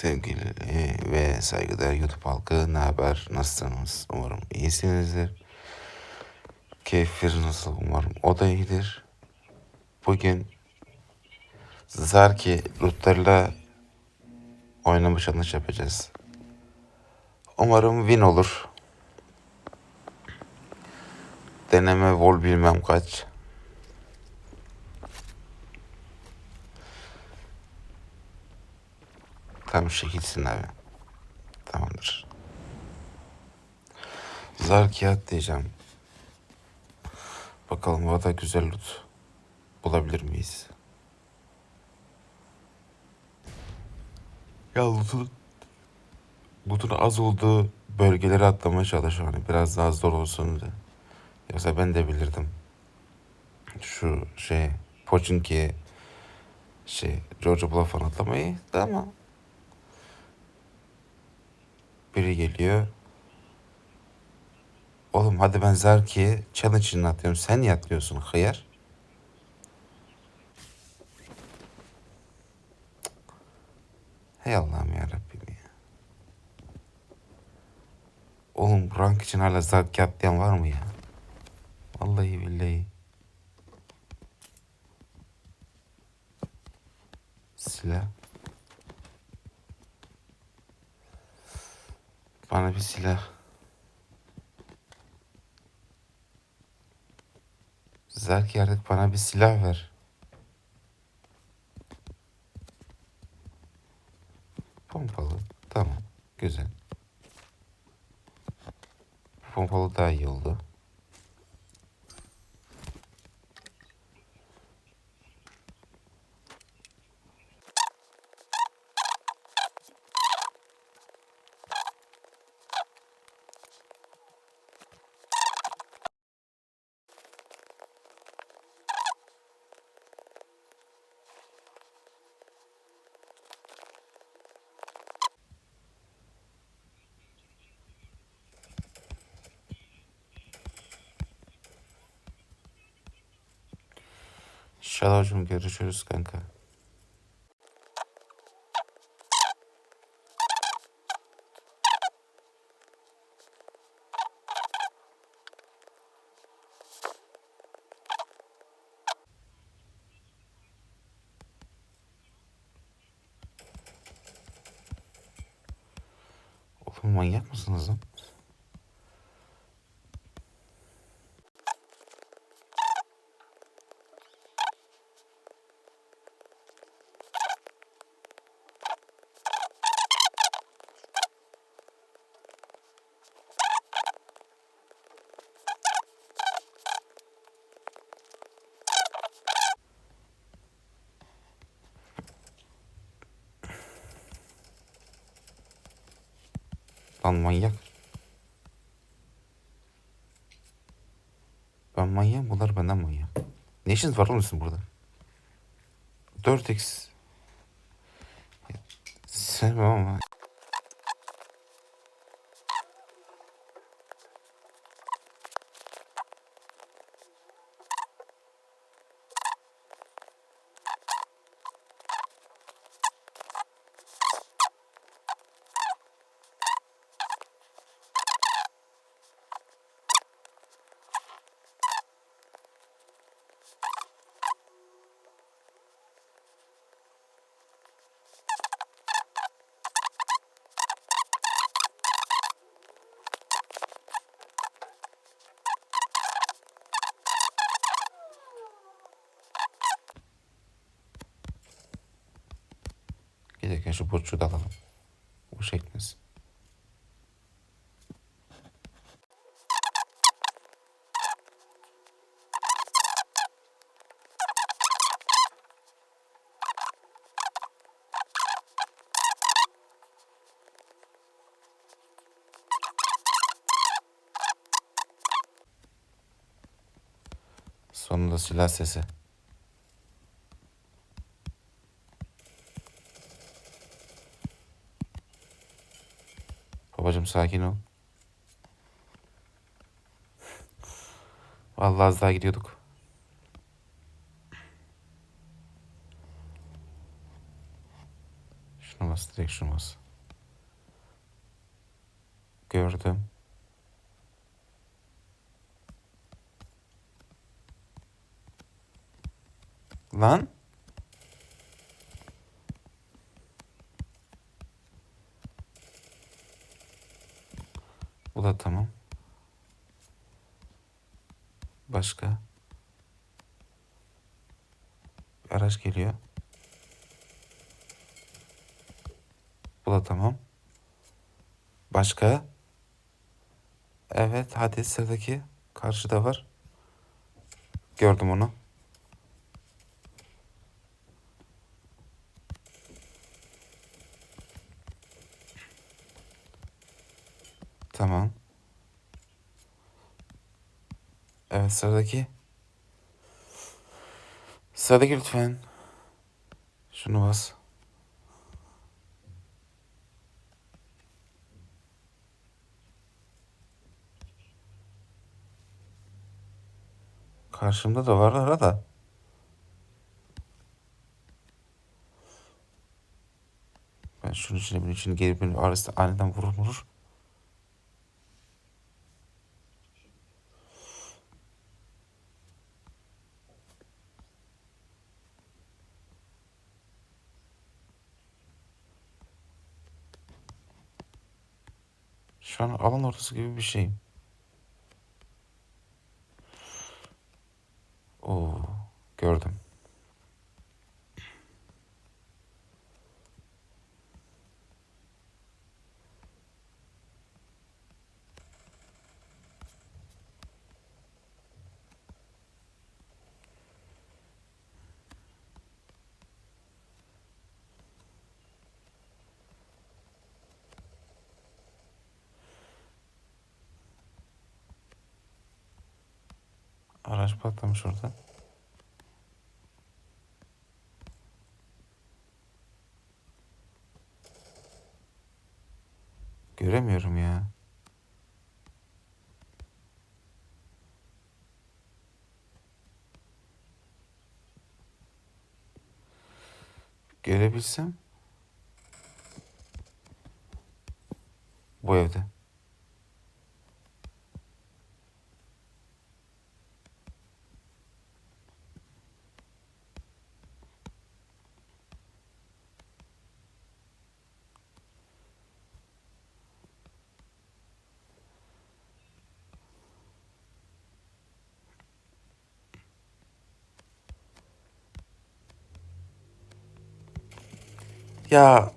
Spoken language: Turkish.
Sevgili ve saygıdeğer YouTube halkı ne haber? Nasılsınız? Umarım iyisinizdir. Keyifler nasıl? Umarım o da iyidir. Bugün Zarki lootlarla oynama challenge yapacağız. Umarım win olur. Deneme vol bilmem kaç. Tam şekilsin abi. Tamamdır. Zarkiyat diyeceğim. Bakalım o da güzel loot bulabilir miyiz? Ya loot'un loot'un az olduğu bölgeleri atlamaya çalışıyorum. Hani biraz daha zor olsun diye. Yoksa ben de bilirdim. Şu şey Pochinki'ye şey George Bluff falan atlamayı da ama biri geliyor. Oğlum hadi ben Zarki'ye challenge'ını atıyorum. Sen niye atlıyorsun hıyar? Hey Allah'ım ya Rabbim ya. Oğlum rank için hala Zarki atlayan var mı ya? Vallahi billahi. Silah. Bana bir silah. Zarki artık bana bir silah ver. Pompalı. Tamam. Güzel. Pompalı daha iyi oldu. Şalavcım görüşürüz kanka. Oğlum manyak mısınız lan? Lan manyak. Ben manyağım bunlar benden manyak. Ne işiniz var oğlum sizin burada? 4x. Sevmem ama. Şu burcu da alalım. Bu çekmesin. Sonunda silah sesi. Sakin ol. Vallahi az daha gidiyorduk. Şuna bas direkt şunu bas. Gördüm. Lan. Bu da tamam. Başka? Bir araç geliyor. Bu da tamam. Başka? Evet, hadi sıradaki. Karşıda var. Gördüm onu. Tamam. Evet sıradaki. Sıradaki lütfen. Şunu bas. Karşımda da var arada. Ben şunun içine bunun içine gelip beni arasında aniden vurur vurur. Şu an alan ortası gibi bir şeyim. Oo, gördüm. Araç patlamış orada. Göremiyorum ya. Görebilsem. Bu evde. Ya